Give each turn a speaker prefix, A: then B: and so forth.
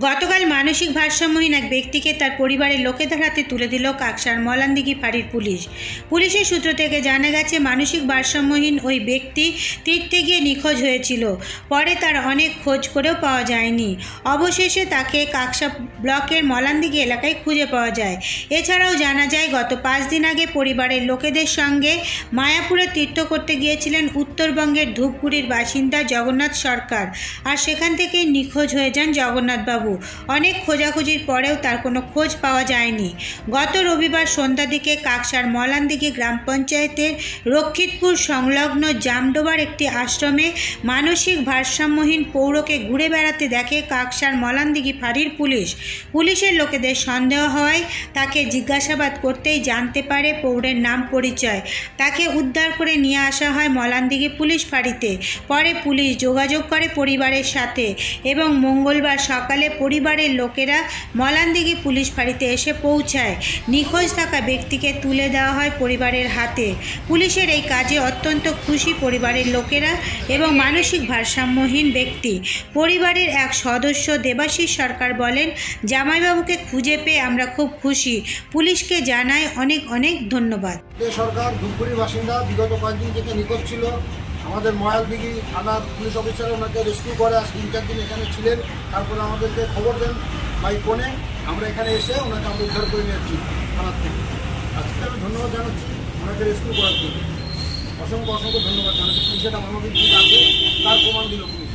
A: গতকাল মানসিক ভারসাম্যহীন এক ব্যক্তিকে তার পরিবারের লোকেদের হাতে তুলে দিল কাকসার মলানদিঘি ফাঁড়ির পুলিশ। পুলিশের সূত্র থেকে জানা গেছে, মানসিক ভারসাম্যহীন ওই ব্যক্তি তীর্থে গিয়ে নিখোঁজ হয়েছিল। পরে তার অনেক খোঁজ করেও পাওয়া যায়নি। অবশেষে তাকে কাকসা ব্লকের মলানদিঘি এলাকায় খুঁজে পাওয়া যায়। এছাড়াও জানা যায়, গত পাঁচ দিন আগে পরিবারের লোকেদের সঙ্গে মায়াপুরে তীর্থ করতে গিয়েছিলেন উত্তরবঙ্গের ধূপগুড়ির বাসিন্দা জগন্নাথ সরকার। আর সেখান থেকেই নিখোঁজ হয়ে যান জগন্নাথবাবু। অনেক খোঁজাখুঁজির পরেও তার কোনো খোঁজ পাওয়া যায়নি। গত রবিবার সন্ধ্যা দিকে কাকসার মলানদিঘি গ্রাম পঞ্চায়েতের রক্ষিতপুর সংলগ্ন জামডোবার একটি আশ্রমে মানসিক ভারসাম্যহীন পৌরকে ঘুরে বেড়াতে দেখে কাকসার মলানদিঘি ফাঁড়ির পুলিশ। পুলিশের লোকেদের সন্দেহ হওয়ায় তাকে জিজ্ঞাসাবাদ করতেই জানতে পারে পৌরের নাম পরিচয়। তাকে উদ্ধার করে নিয়ে আসা হয় মলানদিঘি পুলিশ ফাঁড়িতে। পরে পুলিশ যোগাযোগ করে পরিবারের সাথে এবং মঙ্গলবার সকালে পরিবারের লোকেরা মলানদিঘি পুলিশ ফাঁড়িতে এসে পৌঁছায়। নিখোঁজ থাকা ব্যক্তিকে তুলে দেওয়া হয় পরিবারের হাতে। পুলিশের এই কাজে অত্যন্ত খুশি পরিবারের লোকেরা এবং মানসিক ভারসাম্যহীন ব্যক্তি। পরিবারের এক সদস্য দেবাশিস সরকার বলেন, জামাইবাবুকে খুঁজে পেয়ে আমরা খুব খুশি। পুলিশকে জানাই অনেক অনেক ধন্যবাদ।
B: সরকার ধূপগুড়ির বাসিন্দা, বিগত কয়েকদিন থেকে নিখোঁজ ছিল। আমাদের ময়ালদিঘি থানার পুলিশ অফিসার ওনাকে রেস্কিউ করে আজ তিন চার দিন এখানে ছিলেন। তারপরে আমাদেরকে খবর দেন বাই ফোনে আমরা এখানে এসে ওনাকে আমরা উদ্ধার করে নিয়েছি থানার থেকে। আজকে আমি ধন্যবাদ জানাচ্ছি ওনাকে রেস্কিউ করার জন্য। অসংখ্য অসংখ্য ধন্যবাদ জানাচ্ছি। পুলিশ এটা মানবিক দিক তার প্রমাণ দিল পুলিশ।